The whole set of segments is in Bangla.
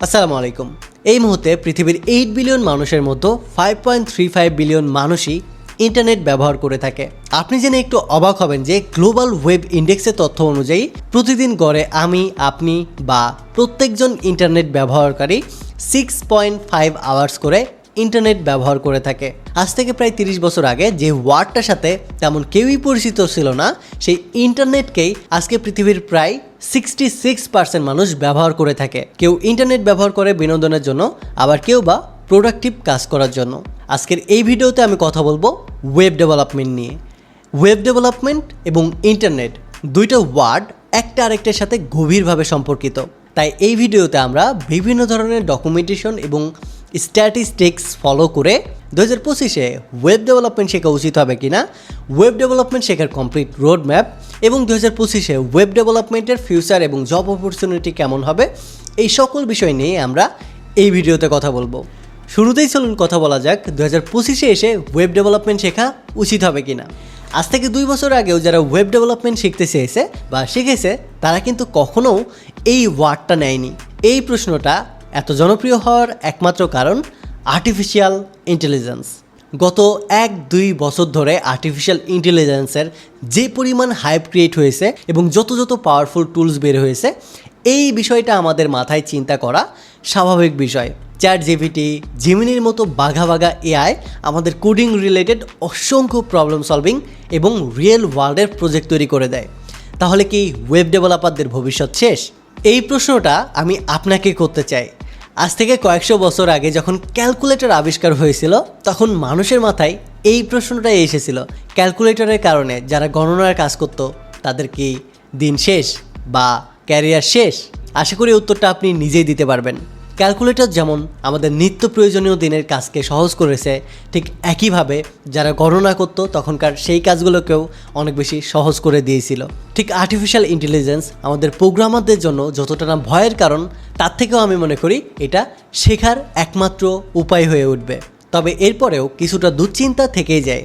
আসসালামু আলাইকুম। এই মুহূর্তে পৃথিবীর এইট বিলিয়ন মানুষের মতো five point three five billion মানুষই ইন্টারনেট ব্যবহার করে থাকে। আপনি জেনে একটু অবাক হবেন যে গ্লোবাল ওয়েব ইন্ডেক্সের তথ্য অনুযায়ী প্রতিদিন গড়ে আমি, আপনি বা প্রত্যেকজন ইন্টারনেট ব্যবহারকারী সিক্স পয়েন্ট ফাইভ আওয়ার্স করে ইন্টারনেট ব্যবহার করে থাকে। আজ থেকে প্রায় তিরিশ বছর আগে যে ওয়ার্ডটার সাথে তেমন কেউই পরিচিত ছিল না, সেই ইন্টারনেটকেই আজকে পৃথিবীর প্রায় সিক্সটি সিক্স পার্সেন্ট মানুষ ব্যবহার করে থাকে। কেউ ইন্টারনেট ব্যবহার করে বিনোদনের জন্য, আবার কেউ বা প্রোডাক্টিভ কাজ করার জন্য। আজকের এই ভিডিওতে আমি কথা বলব ওয়েব ডেভেলপমেন্ট নিয়ে। ওয়েব ডেভেলপমেন্ট এবং ইন্টারনেট দুইটা ওয়ার্ড একটা আরেকটার সাথে গভীরভাবে সম্পর্কিত। তাই এই ভিডিওতে আমরা বিভিন্ন ধরনের ডকুমেন্টেশন এবং স্ট্যাটিস্টিক্স ফলো করে দু হাজার পঁচিশে ওয়েব ডেভেলপমেন্ট শেখা উচিত হবে কিনা? ওয়েব ডেভেলপমেন্ট শেখার কমপ্লিট রোড ম্যাপ এবং দু হাজার পঁচিশে ওয়েব ডেভেলপমেন্টের ফিউচার এবং জব অপরচুনিটি কেমন হবে? এই সকল বিষয় নিয়ে আমরা এই ভিডিওতে কথা বলব। শুরুতেই চলুন কথা বলা যাক দু হাজার পঁচিশে এসে ওয়েব ডেভেলপমেন্ট শেখা উচিত হবে কিনা? আজ থেকে দুই বছর আগেও যারা ওয়েব ডেভেলপমেন্ট শিখতে চেয়েছে বা শিখেছে, তারা কিন্তু কখনো এই ওয়ার্ডটা নেয়নি। এই প্রশ্নটা এত জনপ্রিয় হওয়ার একমাত্র কারণ আর্টিফিশিয়াল ইন্টেলিজেন্স গত এক দুই বছর ধরে আর্টিফিশিয়াল ইন্টেলিজেন্সের যে পরিমাণ হাইপ ক্রিয়েট হয়েছে এবং যত যত পাওয়ারফুল টুলস বের হয়েছে, এই বিষয়টা আমাদের মাথায় চিন্তা করা স্বাভাবিক বিষয়। চ্যাট জিপিটি জিমিনির মতো বাঘা বাঘা এআই আমাদের কোডিং রিলেটেড অসংখ্য প্রবলেম সলভিং এবং রিয়েল ওয়ার্ল্ডের প্রজেক্ট তৈরি করে দেয়। তাহলে কি ওয়েব ডেভেলপারদের ভবিষ্যৎ শেষ? এই প্রশ্নটা আমি আপনাকে করতে চাই। আজ থেকে কয়েকশো বছর আগে যখন ক্যালকুলেটর আবিষ্কার হয়েছিল, তখন মানুষের মাথায় এই প্রশ্নটাই এসেছিল, ক্যালকুলেটরের কারণে যারা গণনার কাজ করত, তাদের কি দিন শেষ বা ক্যারিয়ার শেষ? আশা করি উত্তরটা আপনি নিজেই দিতে পারবেন। ক্যালকুলেটর যেমন আমাদের নিত্য প্রয়োজনীয় দিনের কাজকে সহজ করেছে, ঠিক একইভাবে যারা গণনা করত তখনকার সেই কাজগুলোকেও অনেক বেশি সহজ করে দিয়েছিল। ঠিক আর্টিফিশিয়াল ইন্টেলিজেন্স আমাদের প্রোগ্রামারদের জন্য যতটা না ভয়ের কারণ, তার থেকেও আমি মনে করি এটা শেখার একমাত্র উপায় হয়ে উঠবে। তবে এরপরেও কিছুটা দুশ্চিন্তা থেকেই যায়।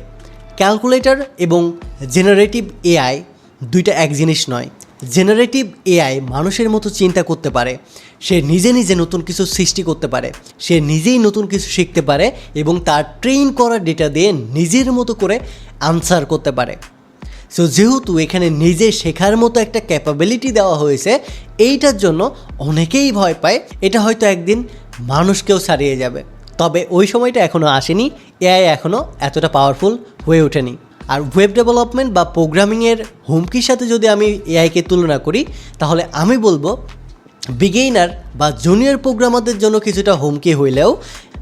ক্যালকুলেটর এবং জেনারেটিভ এআই দুইটা এক জিনিস নয় জেনারেটিভ এআই মানুষের মতো চিন্তা করতে পারে। সে নিজে নিজে নতুন কিছু সৃষ্টি করতে পারে। সে নিজেই নতুন কিছু শিখতে পারে এবং তার ট্রেন করা ডেটা দিয়ে নিজের মতো করে আনসার করতে পারে। সো যেহেতু এখানে নিজে শেখার মতো একটা ক্যাপাবিলিটি দেওয়া হয়েছে, এইটার জন্য অনেকেই ভয় পায়। এটা হয়তো একদিন মানুষকেও ছাড়িয়ে যাবে। তবে ওই সময়টা এখনও আসেনি। এআই এখনও এতটা পাওয়ারফুল হয়ে ওঠেনি। আর ওয়েব ডেভেলপমেন্ট বা প্রোগ্রামিংয়ের হুমকির সাথে যদি আমি এআইকে তুলনা করি, তাহলে আমি বলব বিগেইনার বা জুনিয়র প্রোগ্রামারদের জন্য কিছুটা হুমকি হইলেও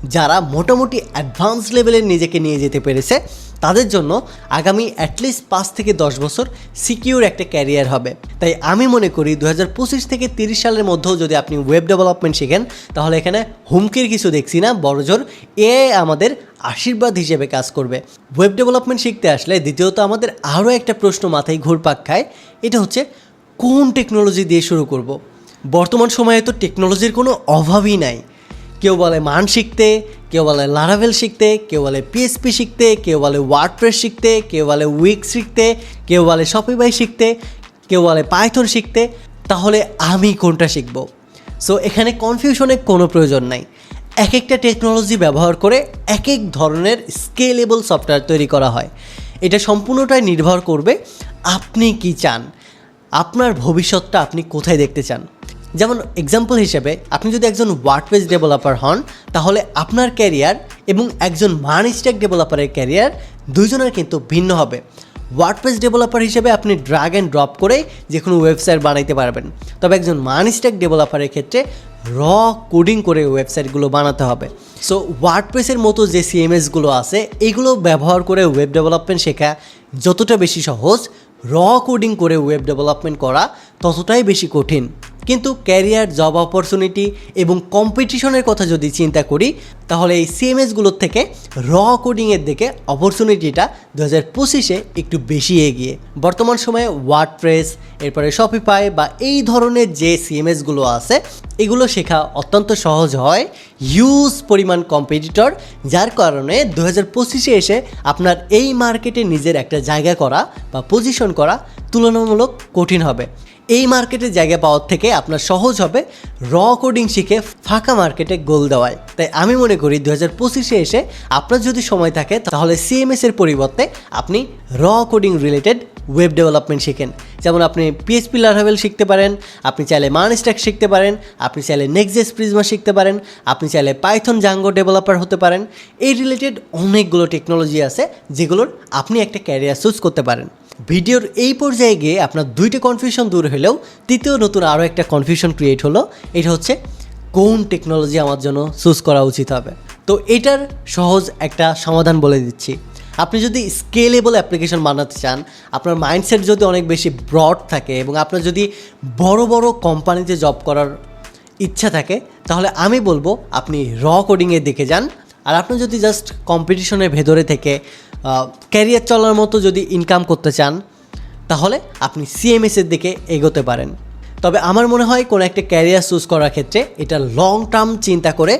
যারা মোটামুটি অ্যাডভান্স লেভেলে নিজেকে নিয়ে যেতে পেরেছে তাদের জন্য আগামী অ্যাটলিস্ট পাঁচ থেকে দশ বছর সিকিউর একটা ক্যারিয়ার হবে। তাই আমি মনে করি দু হাজার পঁচিশ থেকে তিরিশ সালের মধ্যেও যদি আপনি ওয়েব ডেভেলপমেন্ট শেখেন, তাহলে এখানে হুমকির কিছু দেখছি না বড়জোর এ আমাদের আশীর্বাদ হিসেবে কাজ করবে। ওয়েব ডেভেলপমেন্ট শিখতে আসলে দ্বিতীয়ত আমাদের আরও একটা প্রশ্ন মাথায় ঘুরপাক খায়, এটা হচ্ছে কোন টেকনোলজি দিয়ে শুরু করব। বর্তমান সময়ে তো টেকনোলজির কোনো অভাবই নাই। কেউ বলে মান শিখতে, কেউ বলে লারাভেল শিখতে, কেউ বলে পিএসপি শিখতে, কেউ বলে ওয়ার্ডপ্রেস শিখতে, কেউ বলে উইক শিখতে, কেউ বলে শপিবাই শিখতে, কেউ বলে পাইথন শিখতে, তাহলে আমি কোনটা শিখব? সো এখানে কনফিউশনের কোনো প্রয়োজন নাই। এক একটা টেকনোলজি ব্যবহার করে এক এক ধরনের স্কেলেবল সফটওয়্যার তৈরি করা হয়। এটা সম্পূর্ণটাই নির্ভর করবে আপনি কি চান? আপনার ভবিষ্যৎটা আপনি কোথায় দেখতে চান? যেমন এক্সাম্পল হিসেবে আপনি যদি একজন ওয়ার্ডপেজ ডেভেলপার হন, তাহলে আপনার ক্যারিয়ার এবং একজন মান স্ট্যাক ডেভেলপারের ক্যারিয়ার দুজনের কিন্তু ভিন্ন হবে। ওয়ার্ডপেজ ডেভেলপার হিসেবে আপনি ড্রাগ অ্যান্ড ড্রপ করে যে কোনো ওয়েবসাইট বানাইতে পারবেন। তবে একজন মান স্ট্যাক ডেভেলপারের ক্ষেত্রে র কোডিং করে ওয়েবসাইটগুলো বানাতে হবে। সো ওয়ার্ডপ্রেসের মতো যে সিএমএসগুলো আছে, এগুলো ব্যবহার করে ওয়েব ডেভেলপমেন্ট শেখা যতটা বেশি সহজ র কোডিং করে ওয়েব ডেভেলপমেন্ট করা ততটাই বেশি কঠিন। কিন্তু ক্যারিয়ার জব অপরচুনিটি এবং কম্পিটিশনের কথা যদি চিন্তা করি, তাহলে এই সিএমএসগুলোর থেকে র কোডিংয়ের দিকে অপরচুনিটিটা দু হাজার পঁচিশে একটু বেশি এগিয়ে। বর্তমান সময়ে ওয়ার্ড প্রেস এরপরে শপিফাই বা এই ধরনের যে সিএমএসগুলো আছে, এগুলো শেখা অত্যন্ত সহজ হয়। হিউজ পরিমাণ কম্পিটিটর যার কারণে দু হাজার পঁচিশে এসে আপনার এই মার্কেটে নিজের একটা জায়গা করা বা পজিশন করা তুলনামূলক কঠিন হবে। এই মার্কেটে জায়গা পাওয়ার থেকে আপনার সহজ হবে র কোডিং শিখে ফাঁকা মার্কেটে গোল দেওয়ায়। তাই আমি মনে করি দু হাজার পঁচিশে এসে আপনার যদি সময় থাকে, তাহলে সিএমএস এর পরিবর্তে আপনি র কোডিং রিলেটেড ওয়েব ডেভেলপমেন্ট শিখেন। যেমন আপনি পিএসপি লারাভেল শিখতে পারেন, আপনি চাইলে মান স্ট্যাক শিখতে পারেন, আপনি চাইলে নেক্সেস প্রিজমা শিখতে পারেন, আপনি চাইলে পাইথন জাঙ্গো ডেভেলপার হতে পারেন। এই রিলেটেড অনেকগুলো টেকনোলজি আছে, যেগুলোর আপনি একটা ক্যারিয়ার চুজ করতে পারেন। ভিডিওর এই পর্যায়ে গিয়ে আপনার দুইটা কনফিউশন দূর হলেও তৃতীয় নতুন আরও একটা কনফিউশন ক্রিয়েট হলো। এটা হচ্ছে কোন টেকনোলজি আমার জন্য চুজ করা উচিত হবে। তো এটার সহজ একটা সমাধান বলে দিচ্ছি। আপনি যদি স্কেলেবল অ্যাপ্লিকেশন বানাতে চান, আপনার মাইন্ডসেট যদি অনেক বেশি ব্রড থাকে এবং আপনার যদি বড় বড় কোম্পানিতে জব করার ইচ্ছা থাকে, তাহলে আমি বলব আপনি র কোডিংয়ের দিকে যান। আর আপনি যদি জাস্ট কম্পিটিশনের ভেতরে থেকে ক্যারিয়ার চলার মতো যদি ইনকাম করতে চান, তাহলে আপনি সিএমএসের দিকে এগোতে পারেন। তবে আমার মনে হয় কোনো একটা ক্যারিয়ার চুজ করার ক্ষেত্রে এটা লং টার্ম চিন্তা করে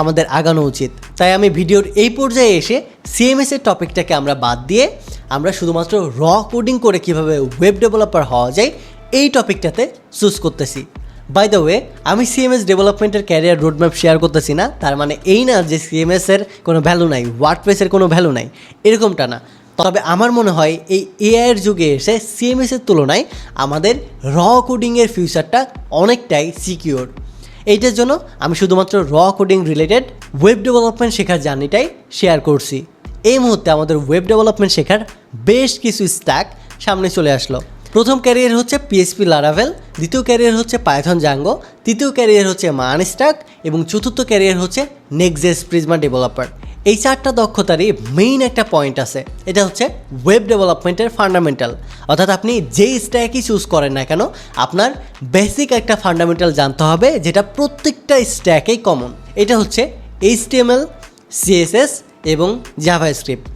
আমাদের আগানো উচিত। তাই আমি ভিডিওর এই পর্যায়ে এসে সিএমএস এর টপিকটাকে আমরা বাদ দিয়ে আমরা শুধুমাত্র র কোডিং করে কীভাবে ওয়েব ডেভেলপার হওয়া যায়, এই টপিকটাতে চুজ করতেছি। বাই দ্য ওয়ে আমি সিএমএস ডেভেলপমেন্টের ক্যারিয়ার রোডম্যাপ শেয়ার করতেছি না, তার মানে এই না যে সিএমএস এর কোনো ভ্যালু নাই ওয়ার্ডপ্রেসের কোনো ভ্যালু নাই, এরকমটা না। তবে আমার মনে হয় এই এআইয়ের যুগে এসে সিএমএস এর তুলনায় আমাদের র কোডিংয়ের ফিউচারটা অনেকটাই সিকিওর এইটার জন্য আমি শুধুমাত্র র কোডিং রিলেটেড ওয়েব ডেভেলপমেন্ট শেখার জার্নিটাই শেয়ার করছি। এই মুহূর্তে আমাদের ওয়েব ডেভেলপমেন্ট শেখার বেশ কিছু স্ট্যাক সামনে চলে আসলো। প্রথম ক্যারিয়ার হচ্ছে পিএসপি লারাভেল দ্বিতীয় ক্যারিয়ার হচ্ছে পায়থন জাঙ্গো তৃতীয় ক্যারিয়ার হচ্ছে মান স্টাক এবং চতুর্থ ক্যারিয়ার হচ্ছে নেক্সেস প্রিজমা ডেভেলপার এই চারটা দক্ষতারই মেইন একটা পয়েন্ট আছে। এটা হচ্ছে ওয়েব ডেভেলপমেন্টের ফান্ডামেন্টাল অর্থাৎ আপনি যেই স্ট্যাকই চুজ করেন না কেন, আপনার বেসিক একটা ফান্ডামেন্টাল জানতে হবে যেটা প্রত্যেকটা স্ট্যাকেই কমন এটা হচ্ছে এইচটিএমএল সিএসএস এবং জাভা স্ক্রিপ্ট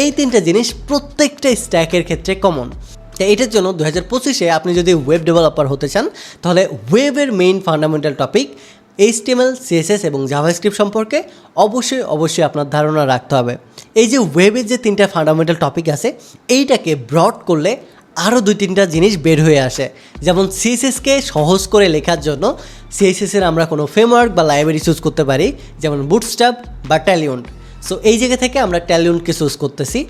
এই তিনটা জিনিস প্রত্যেকটা স্ট্যাকের ক্ষেত্রে কমন তাই এটার জন্য দু হাজার পঁচিশে আপনি যদি ওয়েব ডেভেলপার হতে চান, তাহলে ওয়েবের main fundamental topic HTML CSS এবং জাভাস্ক্রিপ্ট সম্পর্কে অবশ্যই অবশ্যই আপনার ধারণা রাখতে হবে। এই যে ওয়েবের যে তিনটা ফান্ডামেন্টাল টপিক আছে, এইটাকে ব্রড করলে আরও দুই তিনটা জিনিস বের হয়ে আসে। যেমন সিএসএসকে সহজ করে লেখার জন্য সিএসএসের আমরা কোনো ফ্রেমওয়ার্ক বা লাইব্রেরি চুজ করতে পারি, যেমন বুটস্টাপ বা ট্যালিয়ন্ট সো এই জায়গা থেকে আমরা ট্যালিয়ন্টকে চুজ করতেছি।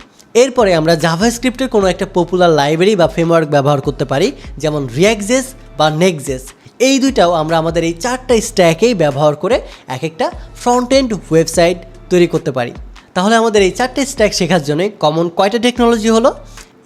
এরপরে আমরা জাভা স্ক্রিপ্টের কোনো একটা পপুলার লাইব্রেরি বা ফ্রেমওয়ার্ক ব্যবহার করতে পারি, যেমন রিয়াক্সেস বা নেক্সেস এই দুইটাও আমরা আমাদের এই চারটা স্ট্যাকেই ব্যবহার করে এক একটা ফ্রন্ট এন্ড ওয়েবসাইট তৈরি করতে পারি। তাহলে আমাদের এই চারটে স্ট্যাক শেখার জন্য কমন কয়টা টেকনোলজি হলো?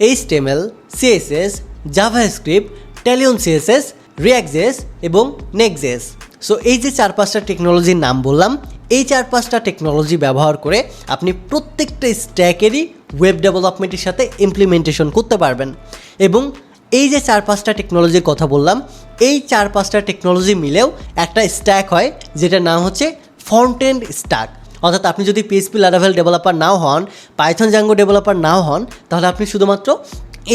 HTML CSS JavaScript Tailwind CSS React JS এবং নেক্সেস সো এই যে চার পাঁচটা টেকনোলজির নাম বললাম, এই চার পাঁচটা টেকনোলজি ব্যবহার করে আপনি প্রত্যেকটা স্ট্যাকেরই ওয়েব ডেভেলপমেন্টের সাথে ইমপ্লিমেন্টেশন করতে পারবেন। এবং এই যে চার পাঁচটা টেকনোলজির কথা বললাম, এই চার পাঁচটা টেকনোলজি মিলেও একটা স্ট্যাক হয়, যেটার নাম হচ্ছে ফ্রন্ট এন্ড স্ট্যাক অর্থাৎ আপনি যদি পিএসপি লারাভেল ডেভেলপার নাও হন পাইথন জাঙ্গো ডেভেলপার নাও হন, তাহলে আপনি শুধুমাত্র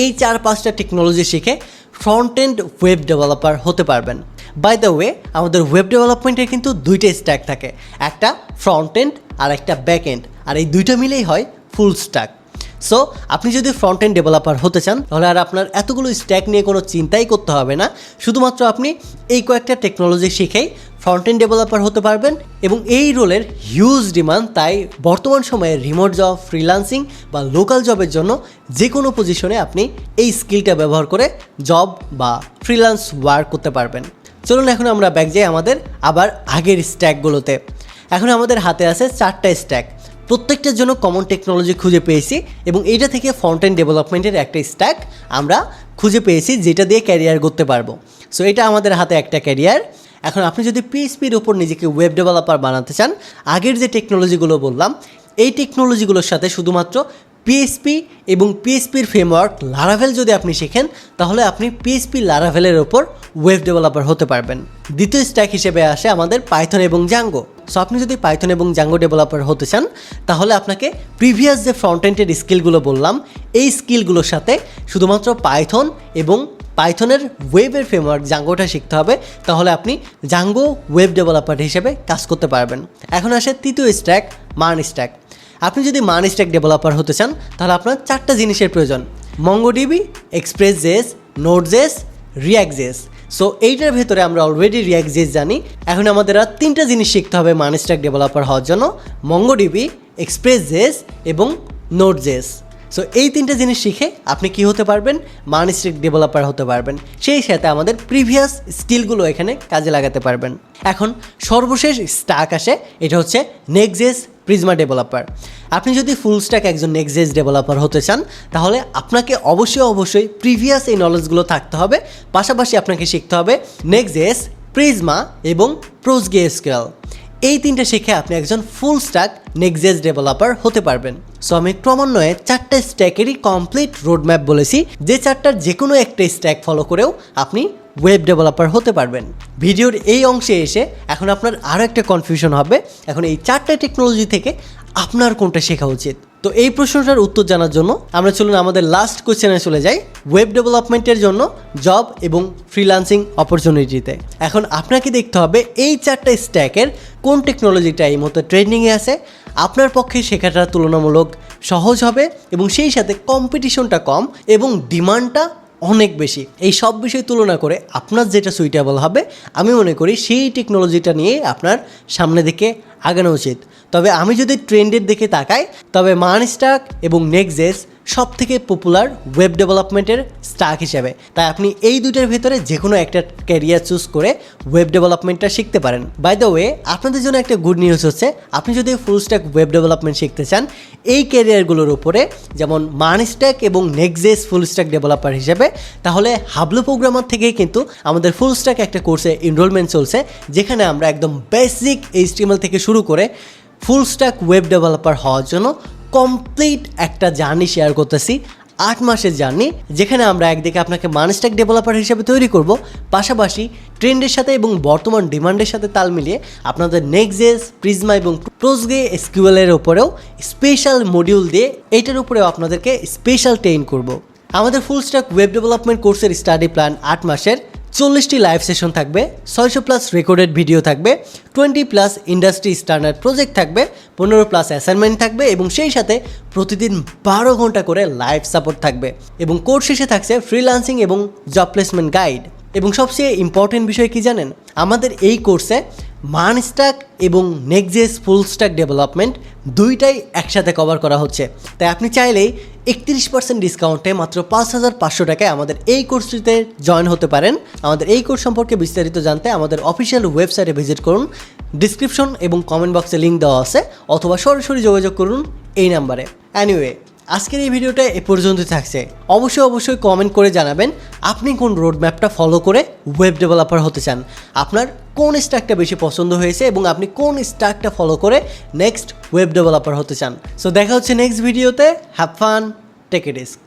এই চার পাঁচটা টেকনোলজি শিখে ফ্রন্ট এন্ড ওয়েব ডেভেলপার হতে পারবেন। বাই দ্য ওয়ে আমাদের ওয়েব ডেভেলপমেন্টের কিন্তু দুইটা স্ট্যাক থাকে, একটা ফ্রন্ট এন্ড আর একটা ব্যাক এন্ড আর এই দুইটা মিলেই হয় ফুল স্ট্যাক সো আপনি যদি ফ্রন্ট এন্ড ডেভেলপার হতে চান, তাহলে আর আপনার এতগুলো স্ট্যাক নিয়ে কোনো চিন্তাই করতে হবে না। শুধুমাত্র আপনি এই কয়েকটা টেকনোলজি শিখেই ফ্রন্ট এন্ড ডেভেলপার হতে পারবেন এবং এই রোলের হিউজ ডিমান্ড তাই বর্তমান সময়ে রিমোট জব ফ্রিলান্সিং বা লোকাল জবের জন্য যে কোনো পজিশনে আপনি এই স্কিলটা ব্যবহার করে জব বা ফ্রিল্যান্স ওয়ার্ক করতে পারবেন। চলুন এখন আমরা ব্যাক যাই আমাদের আবার আগের স্ট্যাকগুলোতে এখন আমাদের হাতে আছে চারটা স্ট্যাক প্রত্যেকটার জন্য কমন টেকনোলজি খুঁজে পেয়েছি এবং এইটা থেকে ফ্রন্ট এন্ড ডেভেলপমেন্টের একটা স্ট্যাক আমরা খুঁজে পেয়েছি যেটা দিয়ে ক্যারিয়ার করতে পারব। সো এটা আমাদের হাতে একটা ক্যারিয়ার এখন আপনি যদি পিএসপির ওপর নিজেকে ওয়েব ডেভেলপার বানাতে চান, আগের যে টেকনোলজিগুলো বললাম, এই টেকনোলজিগুলোর সাথে শুধুমাত্র পিএসপি এবং পিএসপির ফ্রেমওয়ার্ক লারাভেল যদি আপনি শেখেন, তাহলে আপনি পিএসপি লারাভেলের ওপর ওয়েব ডেভেলপার হতে পারবেন। দ্বিতীয় স্ট্যাক হিসেবে আসে আমাদের পাইথন এবং জাঙ্গো সো আপনি যদি পাইথন এবং জাঙ্গো ডেভেলপার হতে চান, তাহলে আপনাকে প্রিভিয়াস যে ফ্রন্ট এন্ডের স্কিলগুলো বললাম, এই স্কিলগুলোর সাথে শুধুমাত্র পাইথন এবং পাইথনের ওয়েবের ফ্রেমওয়ার্ক জাঙ্গোটা শিখতে হবে, তাহলে আপনি জাঙ্গো ওয়েব ডেভেলপার হিসেবে কাজ করতে পারবেন। এখন আসে তৃতীয় স্ট্যাক মান স্ট্যাক আপনি যদি মান স্ট্যাক ডেভেলপার হতে চান, তাহলে আপনার চারটা জিনিসের প্রয়োজন। MongoDB Express JS Node JS React JS so এইটার ভেতরে আমরা অলরেডি রিয়াক্ট জেস জানি, এখন আমাদের আর তিনটা জিনিস শিখতে হবে মানিস্টাক ডেভেলপার হওয়ার জন্য মঙ্গোডিবি এক্সপ্রেস জেস এবং নোট জেস সো এই তিনটে জিনিস শিখে আপনি কি হতে পারবেন? মানিস্টিক ডেভেলপার হতে পারবেন। সেই সাথে আমাদের প্রিভিয়াস স্কিলগুলো এখানে কাজে লাগাতে পারবেন। এখন সর্বশেষ স্টাক আসে, এটা হচ্ছে নেক্সেস প্রিজমা ডেভেলপার আপনি যদি ফুল স্ট্যাক একজন নেক্সেস ডেভেলপার হতে চান, তাহলে আপনাকে অবশ্যই অবশ্যই প্রিভিয়াস এই নলেজগুলো থাকতে হবে। পাশাপাশি আপনাকে শিখতে হবে নেক্সেস প্রিজমা এবং প্রোজগে স্কেল এই তিনটে শিখে আপনি একজন ফুল স্ট্যাক নেক্সেস ডেভেলপার হতে পারবেন। সো আমি ক্রমান্বয়ে চারটা স্ট্যাকেরই কমপ্লিট রোডম্যাপ বলেছি, যে চারটার যে কোনো একটা স্ট্যাক ফলো করেও আপনি ওয়েব ডেভেলপার হতে পারবেন। ভিডিওর এই অংশে এসে এখন আপনার আরও একটা কনফিউশন হবে। এখন এই চারটা টেকনোলজি থেকে আপনার কোনটা শেখা উচিত? তো এই প্রশ্নটার উত্তর জানার জন্য আমরা চলুন আমাদের লাস্ট কোয়েশ্চেনে চলে যাই ওয়েব ডেভেলপমেন্টের জন্য জব এবং ফ্রিল্যান্সিং অপরচুনিটিতে এখন আপনাকে দেখতে হবে এই চারটে স্ট্যাকের কোন টেকনোলজিটা এই মতো ট্রেন্ডিংয়ে আছে, আপনার পক্ষে শেখাটা তুলনামূলক সহজ হবে এবং সেই সাথে কম্পিটিশনটা কম এবং ডিমান্ডটা অনেক বেশি। এই সব বিষয় তুলনা করে আপনার যেটা সুইটেবল হবে, আমি মনে করি সেই টেকনোলজিটা নিয়ে আপনার সামনে দিকে আগানো উচিত। তবে আমি যদি ট্রেন্ডের দিকে তাকাই তবে মানস্টাক এবং নেক্সেস সব থেকে পপুলার ওয়েব ডেভেলপমেন্টের স্টাক হিসেবে। তাই আপনি এই দুইটার ভেতরে যে কোনো একটা ক্যারিয়ার চুজ করে ওয়েব ডেভেলপমেন্টটা শিখতে পারেন। বাই দ্য ওয়ে আপনাদের জন্য একটা গুড নিউজ হচ্ছে, আপনি যদি ফুল স্ট্যাক ওয়েব ডেভেলপমেন্ট শিখতে চান, এই ক্যারিয়ারগুলোর উপরে যেমন মানস্ট্যাক এবং নেক্সেস ফুল স্ট্যাক ডেভেলপার হিসেবে, তাহলে হাবলু প্রোগ্রামার থেকেই কিন্তু আমাদের ফুল স্ট্যাক একটা কোর্সে এনরোলমেন্ট চলছে, যেখানে আমরা একদম বেসিক এইচটিএমএল থেকে শুরু করে ফুল স্ট্যাক ওয়েব ডেভেলপার হওয়ার জন্য কমপ্লিট একটা জার্নি শেয়ার করতেছি, আট মাসের জার্নি যেখানে আমরা একদিকে আপনাকে মানস্ট্যাক ডেভেলপার হিসেবে তৈরি করব, পাশাপাশি ট্রেন্ডের সাথে এবং বর্তমান ডিমান্ডের সাথে তাল মিলিয়ে আপনাদের নেক্সেস প্রিজমা এবং প্রোজগে এসকিউএলের ওপরেও স্পেশাল মডিউল দিয়ে এটার উপরেও আপনাদেরকে স্পেশাল ট্রেন করব। আমাদের ফুল স্ট্যাক ওয়েব ডেভেলপমেন্ট কোর্সের স্টাডি প্ল্যান আট মাসের চল্লিশটি লাইভ সেশন থাকবে, ছয়শো প্লাস রেকর্ডেড ভিডিও থাকবে twenty plus industry standard project থাকবে, পনেরো প্লাস অ্যাসাইনমেন্ট থাকবে এবং সেই সাথে প্রতিদিন বারো ঘণ্টা করে লাইভ সাপোর্ট থাকবে এবং কোর্স শেষে থাকছে ফ্রিলান্সিং এবং জব প্লেসমেন্ট গাইড এবং সবচেয়ে ইম্পর্টেন্ট বিষয় কি জানেন? আমাদের এই কোর্সে মান স্ট্যাক এবং নেক্সেস ফুল স্ট্যাক ডেভেলপমেন্ট দুইটাই একসাথে কভার করা হচ্ছে। তাই আপনি চাইলেই একত্রিশ পার্সেন্ট ডিসকাউন্টে মাত্র পাঁচ হাজার পাঁচশো টাকায় আমাদের এই কোর্সটিতে জয়েন হতে পারেন। আমাদের এই কোর্স সম্পর্কে বিস্তারিত জানতে আমাদের অফিসিয়াল ওয়েবসাইটে ভিজিট করুন। ডিসক্রিপশন এবং কমেন্ট বক্সে লিঙ্ক দেওয়া আছে, অথবা সরাসরি যোগাযোগ করুন এই নাম্বারে অ্যানিওয়ে আজকের এই ভিডিওটা এ পর্যন্তই থাকছে। অবশ্যই অবশ্যই কমেন্ট করে জানাবেন, আপনি কোন রোড ম্যাপটা ফলো করে ওয়েব ডেভেলপার হতে চান? আপনার কোন স্টাকটা বেশি পছন্দ হয়েছে এবং আপনি কোন স্টাকটা ফলো করে নেক্সট ওয়েব ডেভেলপার হতে চান? সো দেখা হচ্ছে নেক্সট ভিডিওতে have fun take a risk